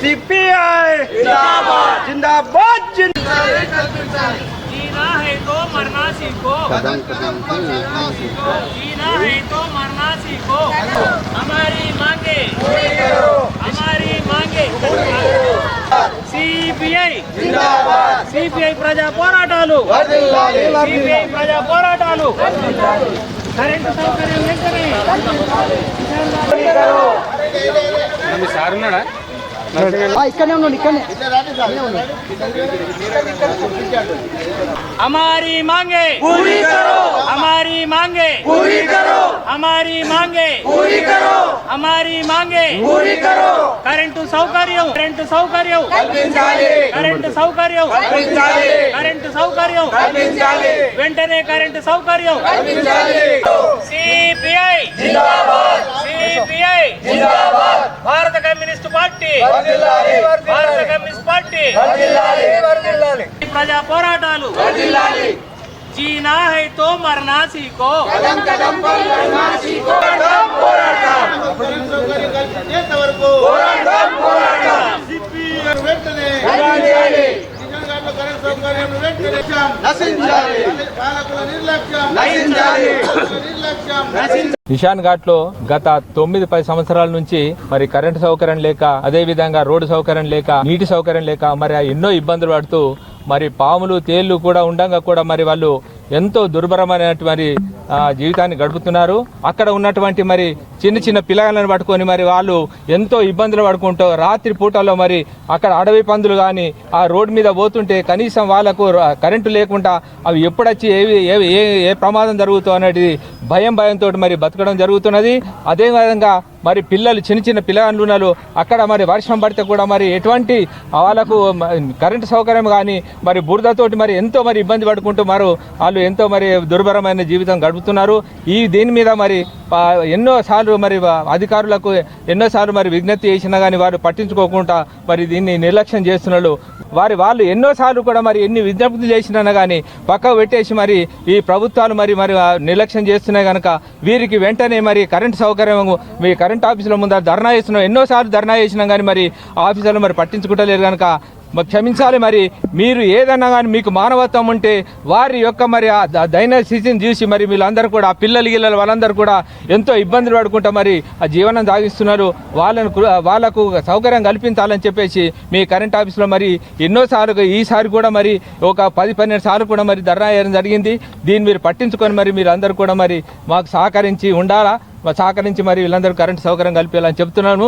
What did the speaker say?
CPI జిందాబాద్ जीना है तो मरना सीखो जीना है तो मरना सीखो हमारी मांगे हमारी मांगे సిపిఐ సిపిఐ ప్రజా పోరాటాలు సిపిఐ ప్రజా పోరాటాలు కరెంటు సౌకర్యం వెంటనే ఇక్కడనే ఉన్నాడు ఇక్కడనే हमारी मांगे पूरी करो हमारी मांगे पूरी करो हमारी मांगे पूरी करो हमारी मांगे పూరి కరో కరెంటు సౌకర్యం కరెంటు సౌకర్యం కల్పించాలి కరెంటు సౌకర్యం కల్పించాలి కరెంటు సౌకర్యం కల్పించాలి వెంటనే కరెంటు సౌకర్యం కల్పించాలి సిపిఐ జిందాబాద్ సిపిఐ జిందాబాద్ భారత కమ్యూనిస్ట్ పార్టీ వర్ధిల్లాలి భారత కమ్యూనిస్ట్ పార్టీ వర్ధిల్లాలి వర్ధిల్లాలి ప్రజా పోరాటాలు వర్ధిల్లాలి జీనా హై తో మరనా సీకో కదం కదం పై లడనా సీకో పోరాటం పోరాటం పోరాటం నిషాన్ ఘాట్లో గత తొమ్మిది పది సంవత్సరాల నుంచి మరి కరెంటు సౌకర్యం లేక అదే విధంగా రోడ్డు సౌకర్యం లేక నీటి సౌకర్యం లేక మరి ఎన్నో ఇబ్బందులు పడుతూ మరి పాములు తేళ్ళు కూడా ఉండగా కూడా మరి వాళ్ళు ఎంతో దుర్భరమైనటువంటి మరి జీవితాన్ని గడుపుతున్నారు. అక్కడ ఉన్నటువంటి మరి చిన్న చిన్న పిల్లగాళ్ళని పట్టుకొని మరి వాళ్ళు ఎంతో ఇబ్బందులు పడుకుంటూ రాత్రి పూటల్లో మరి అక్కడ అడవి పందులు కానీ ఆ రోడ్డు మీద పోతుంటే కనీసం వాళ్ళకు కరెంటు లేకుండా అవి ఎప్పుడొచ్చి ఏవి ఏ ఏ ఏ ప్రమాదం జరుగుతుందో అనేది భయం భయంతో మరి బతకడం జరుగుతున్నది. అదేవిధంగా మరి పిల్లలు చిన్న చిన్న పిల్లలు అక్కడ మరి వర్షం పడితే కూడా మరి ఎటువంటి వాళ్ళకు కరెంటు సౌకర్యం కానీ మరి బురదతోటి మరి ఎంతో మరి ఇబ్బంది పడుకుంటూ మరి వాళ్ళు ఎంతో మరి దుర్భరమైన జీవితం గడుపుతున్నారు. ఈ దీని మీద మరి ఎన్నోసార్లు ఎన్నో సార్లు మరి అధికారులకు ఎన్నోసార్లు మరి విజ్ఞప్తి చేసినా కానీ వారు పట్టించుకోకుండా మరి దీన్ని నిర్లక్ష్యం చేస్తున్నారు. వారి వాళ్ళు ఎన్నోసార్లు కూడా మరి ఎన్ని విజ్ఞప్తులు చేసినా కానీ పక్కకు పెట్టేసి మరి ఈ ప్రభుత్వాలు మరి మరి నిర్లక్ష్యం చేస్తున్నాయి కనుక వీరికి వెంటనే మరి కరెంటు సౌకర్యం మీ కరెంట్ ఆఫీసుల ముందర ధర్నా చేస్తున్నాం. ఎన్నోసార్లు ధర్నా చేసినా కానీ మరి ఆఫీసర్లు మరి పట్టించుకుంటలేరు కనుక క్షమించాలి మరి. మీరు ఏదన్నా కానీ మీకు మానవత్వం ఉంటే వారి యొక్క మరి ఆ దైన స్థితిని చూసి మరి వీళ్ళందరూ కూడా ఆ పిల్లలు గిల్లలు వాళ్ళందరూ కూడా ఎంతో ఇబ్బందులు పడుకుంటా మరి ఆ జీవనం సాగిస్తున్నారు. వాళ్ళను వాళ్ళకు సౌకర్యం కల్పించాలని చెప్పేసి మీ కరెంట్ ఆఫీస్లో మరి ఎన్నోసార్లు ఈసారి కూడా మరి ఒక పది పన్నెండు సార్లు కూడా మరి ధర్నా చేయడం జరిగింది. దీన్ని మీరు పట్టించుకొని మరి మీరు అందరూ కూడా మరి మాకు సహకరించి ఉండాలా? సహకరించి మరి వీళ్ళందరూ కరెంట్ సౌకర్యం కల్పించాలని చెప్తున్నాను.